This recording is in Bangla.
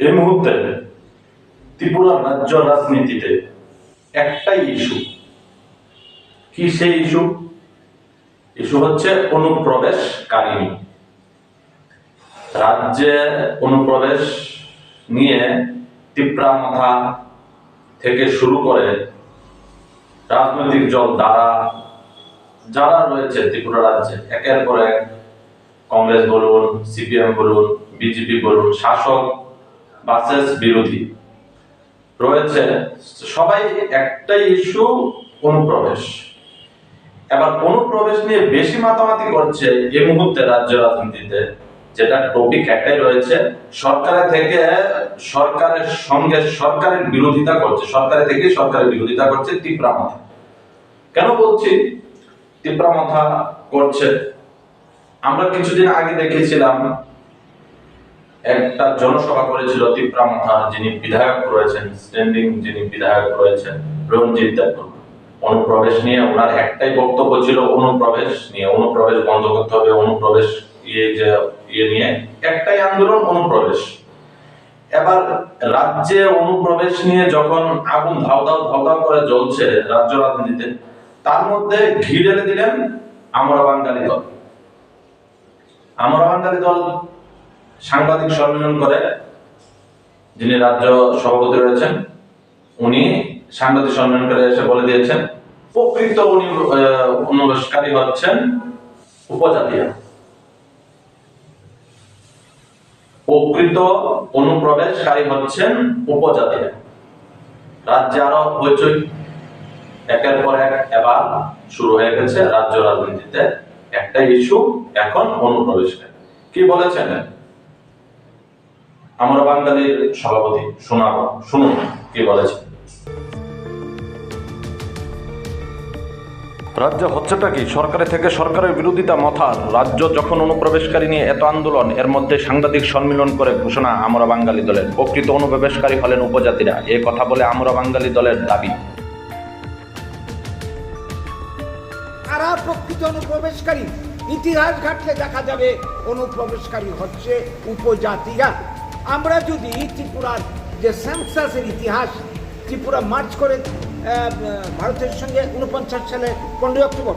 এই মুহূর্তে ত্রিপুরা রাজ্য রাজনীতিতে একটাই ইস্যু কি সেই ইস্যু ইস্যু হচ্ছে অনুপ্রবেশকারিণী। রাজ্যে অনুপ্রবেশ নিয়ে তিপ্রা মাথা থেকে শুরু করে রাজনৈতিক দল দ্বারা যারা রয়েছে ত্রিপুরা রাজ্যে, একের পর এক কংগ্রেস বলুন, সিপিএম বলুন, বিজেপি বলুন, শাসক বাসেস বিরোধী। রয়েছে সবাই একটাই ইস্যু অনুপ্রবেশ। এবার অনুপ্রবেশ নিয়ে বেশি মাতামাতি করছে এই মুহূর্তে রাজ্য রাজনীতিতে, যেটা টপিক একটাই রয়েছে। সরকারের থেকে সরকারের সঙ্গে সরকারের বিরোধিতা করছে সরকারের থেকে সরকারের বিরোধিতা করছে তিপ্রা মাথা। কেন বলছি? তিপ্রা মাথা করছে। আমরা কিছুদিন আগে দেখেছিলাম একটা জনসভা করেছিল তিপ্রা মাথা যিনি বিধায়ক রয়েছেন স্ট্যান্ডিং যিনি বিধায়ক রয়েছেন, রঞ্জিত দেববর্মা অনুপ্রবেশ নিয়ে ওনার একটাই বক্তব্য ছিল অনুপ্রবেশ নিয়ে, অনুপ্রবেশ বন্ধ করতে হবে, অনুপ্রবেশ ইয়ে যে ইয়ে নিয়ে একটাই আন্দোলন অনুপ্রবেশ। এবার রাজ্যে অনুপ্রবেশ নিয়ে যখন আগুন ধাও ধাও ধাও ধাও করে জ্বলছে রাজ্য রাজনীতিতে, তার মধ্যে ঘি ঢেলে দিলেন আমরা বাঙালি দল। আমরা বাঙালি দল সাংবাদিক সম্মেলন করে, যিনি রাজ্য সভাপতি রয়েছেন, উনি সাংবাদিক সম্মেলন করে এসে বলে দিয়েছেন, প্রকৃত উনি অনুবেশকারী হচ্ছেন উপজাতীয়। প্রকৃত অনুপ্রবেশকারী হচ্ছেন উপজাতীয়। রাজ্যে আরও হইচই। একের পর এক এবার শুরু হয়ে গেছে রাজ্য রাজনীতিতে। একটা ইস্যু এখন অনুপ্রবেশকারী। কি বলেছেন? আমরা বাঙালির সভাপতি শোনাবো শুনুন কি বলেছেন রাজ্য হচ্ছেটা কি? সরকারের থেকে সরকারের বিরোধিতা মথার। রাজ্য যখন অনুপ্রবেশকারী নিয়ে এত আন্দোলন এর মধ্যে সাংবাদিক সম্মিলন করে ঘোষণা আমরা বাঙালি দলের। প্রকৃত অনুপ্রবেশকারী হলেন উপজাতিরা। এ কথা বলে আমরা বাঙালি দলের দাবি। তারা প্রকৃত অনুপ্রবেশকারী? ইতিহাস ঘাটলে দেখা যাবে অনুপ্রবেশকারী হচ্ছে উপজাতিরা। আমরা যদি ত্রিপুরার যে সেন্সাসের ইতিহাস, ত্রিপুরা মার্চ করে ভারতের সঙ্গে উনপঞ্চাশ সালে পনেরোই অক্টোবর